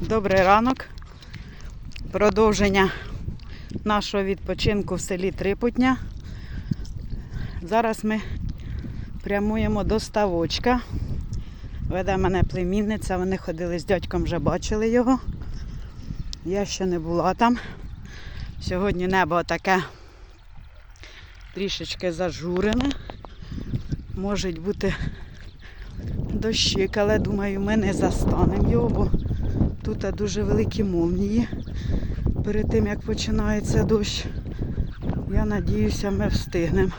Добрий ранок. Продовження нашого відпочинку в селі Трипутня. Зараз ми прямуємо до ставочка. Веде мене племінниця, вони ходили з дядьком, вже бачили його. Я ще не була там. Сьогодні небо таке трішечки зажурене. Можуть бути дощик, але думаю, ми не застанемо його, бо тут дуже великі молнії. Перед тим як починається дощ, я надіюся, ми встигнемо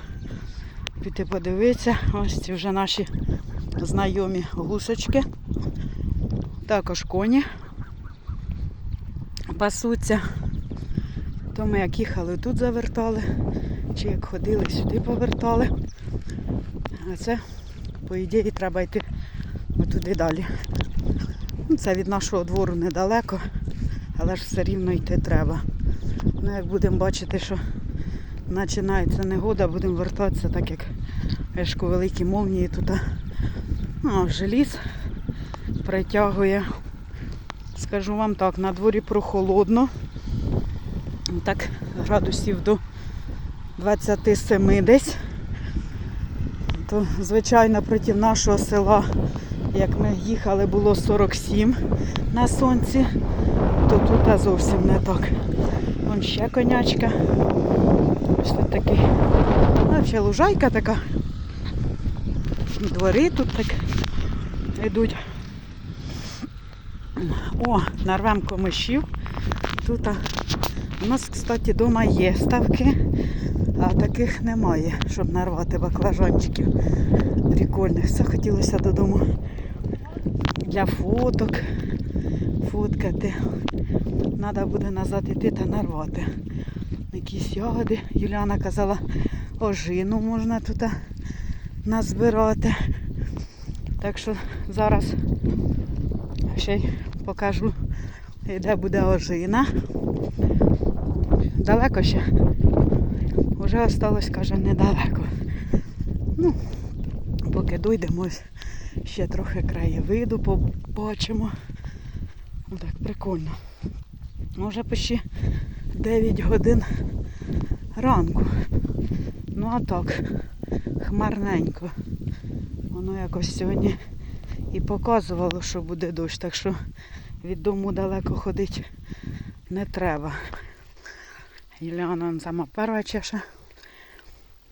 піти подивитися. Ось ці вже наші знайомі гусочки. Також коні пасуться. То ми як їхали тут завертали, чи як ходили сюди повертали. А це, по ідеї, треба йти отуди далі. Це від нашого двору недалеко, але ж все рівно йти треба. Ну, як будемо бачити, що починається негода, будемо вертатися, так як ешку великі молнії тут. Ну, желіз притягує. Скажу вам так, на дворі прохолодно. Так, градусів до 27 десь. То, звичайно, проти нашого села, як ми їхали, було 47 на сонці, то тут зовсім не так. Вон ще конячка. Ось тут такий. А ще лужайка така. Двори тут так йдуть. О, нарвемо комишів. Тут у нас, кстати, вдома є ставки, а таких немає, щоб нарвати баклажанчиків прикольних. Все хотілося додому для фоток фоткати. Треба буде назад іти та нарвати. Якісь ягоди. Юліана казала, ожину можна тут назбирати. Так що зараз ще й покажу, де буде ожина. Далеко ще. Вже осталось, каже, недалеко. Ну, поки дійдемо, ще трохи краєвиду побачимо. Так, прикольно. Може почти 9 годин ранку. Ну а так, хмарненько. Воно якось сьогодні і показувало, що буде дощ, так що від дому далеко ходити не треба. Юліана сама перша чеша.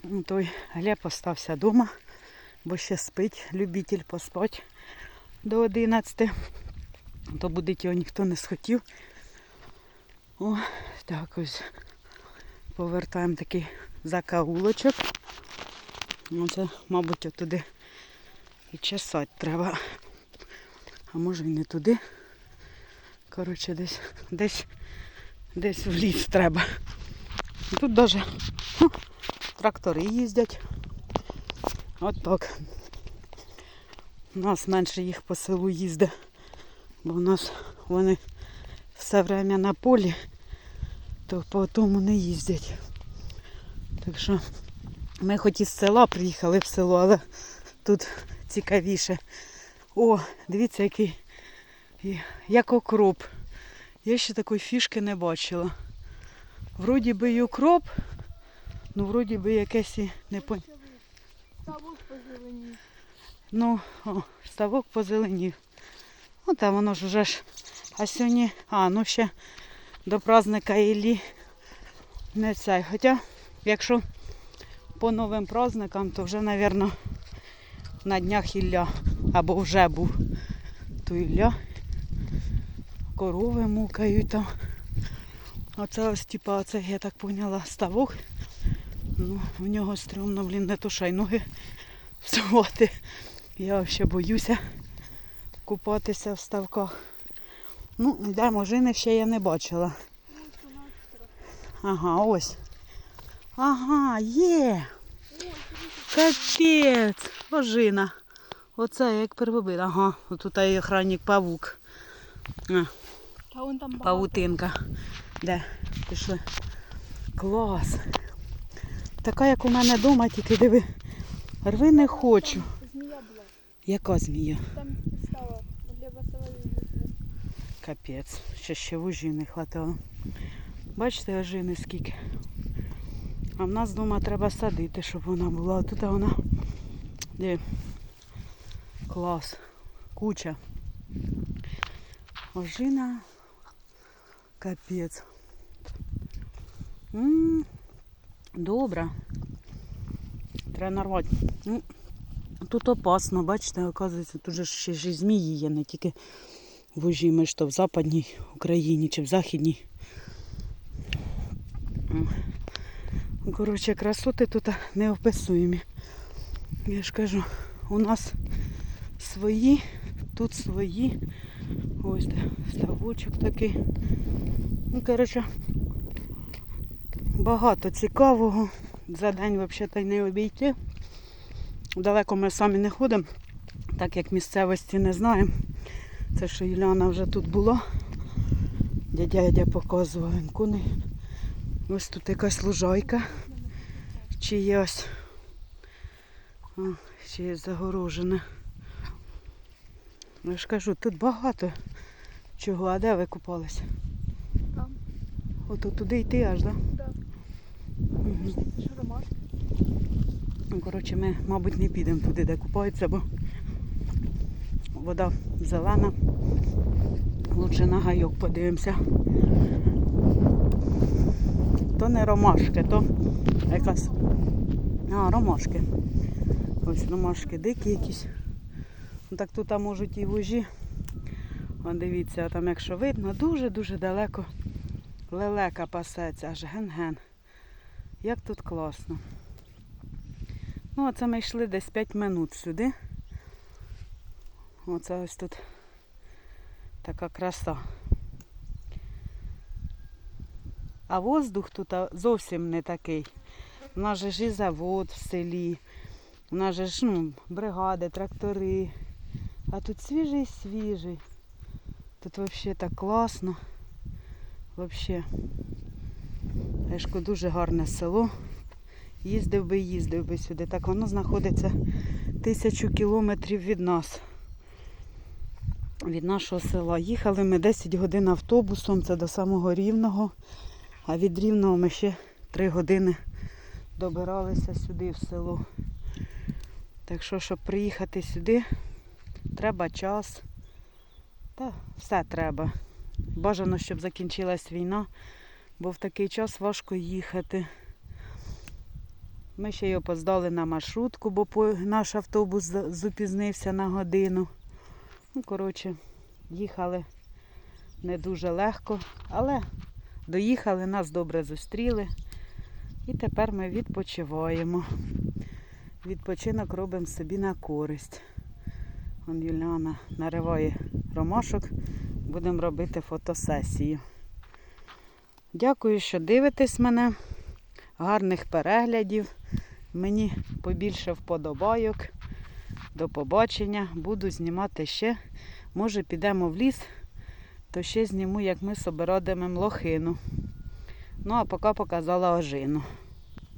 Ну, Той Глеб остався вдома, бо ще спить, любитель поспати до 11. То будить його ніхто не схотів. О, так ось повертаємо такий закаулочок. Оце, мабуть, отуди і чесати треба. А може і не туди. Коротше, десь десь десь в ліс треба. Тут навіть ну, трактори їздять. От так. У нас менше їх по селу їздить, бо в нас вони все время на полі, то по тому не їздять. Так що ми хоч із села приїхали в село, але тут цікавіше. О, дивіться, який як окроп. Я ще такої фішки не бачила. Вроді би і окроп, ну вроді би якесь і не пон... Ставок позеленів. Ну, о, ставок позеленів. Ну там воно ж уже ж. А сьогодні, а, ну ще до праздника Іллі не цей. Хоча, якщо по новим праздникам, то вже, мабуть, на днях Ілля. Або вже був то Ілля. Корови мукають там. Оце ось, типа, оце, я так поняла, ставок. Ну, в нього стрьомно, блін, не що ноги всувати. Я взагалі боюся купатися в ставках. Ну, де можини ще я не бачила. Ага, ось. Ага, є. Капець. Ожина. Оце як первобит. Ага, отут і охранник павук. А, павутинка. Де? Пішли. Клас. Така, як у мене вдома, тільки диви. Рви не хочу. Змія була. Яка змія? Капець. Ще ще вужі не хватало. Бачите, ожини скільки. А в нас вдома треба садити, щоб вона була. А тут вона. Де? Клас. Куча. Ожина. Капець. М, Добре. Треба нарвати. Ну, тут опасно, бачите, оказується, тут же ще ж змії є, не тільки вужі, ми то в Западній Україні чи в Західній. Коротше, красоти тут неописуємі. Я ж кажу, у нас свої, тут свої. Ось ставочок такий. Ну, коротше, багато цікавого. За день взагалі не обійти. Далеко ми самі не ходимо, так як місцевості не знаємо. Це що Юліана вже тут була. Дядя показував він коней. Ось тут якась лужайка чиясь. О, чиєсь загорожене. Я ж кажу, тут багато чого. А де ви купалися? Там. Ото туди йти аж, так? Да. Ну, коротше, ми, мабуть, не підемо туди, де купаються, бо вода зелена. Лучше на гайок подивимося. То не ромашки, то якась. А, ромашки. Ось ромашки дикі якісь. Ну, так тут а можуть і вужі. Вон дивіться, там якщо видно, дуже-дуже далеко лелека пасеться, аж ген-ген. Як тут класно. Ну, оце ми йшли десь 5 минут сюди. Оце ось тут така краса. А воздух тут зовсім не такий. У нас же ж і завод в селі, у нас же ж ну, бригади, трактори. А тут свіжий свіжий. Тут взагалі так класно. Взагалі. Ешко дуже гарне село. Їздив би, їздив би сюди. Так воно знаходиться тисячу кілометрів від нас, від нашого села. Їхали ми 10 годин автобусом, це до самого Рівного. А від Рівного ми ще 3 години добиралися сюди в село. Так що, щоб приїхати сюди, треба час. Та все треба. Бажано, щоб закінчилась війна, бо в такий час важко їхати. Ми ще й опоздали на маршрутку, бо наш автобус зупізнився на годину. Ну, коротше, їхали не дуже легко, але доїхали, нас добре зустріли. І тепер ми відпочиваємо. Відпочинок робимо собі на користь. Вон Юліана нариває ромашок, будемо робити фотосесію. Дякую, що дивитесь мене. Гарних переглядів. Мені побільше вподобайок. До побачення. Буду знімати ще. Може підемо в ліс, то ще зніму, як ми собиродимемо лохину. Ну, а поки показала ожину.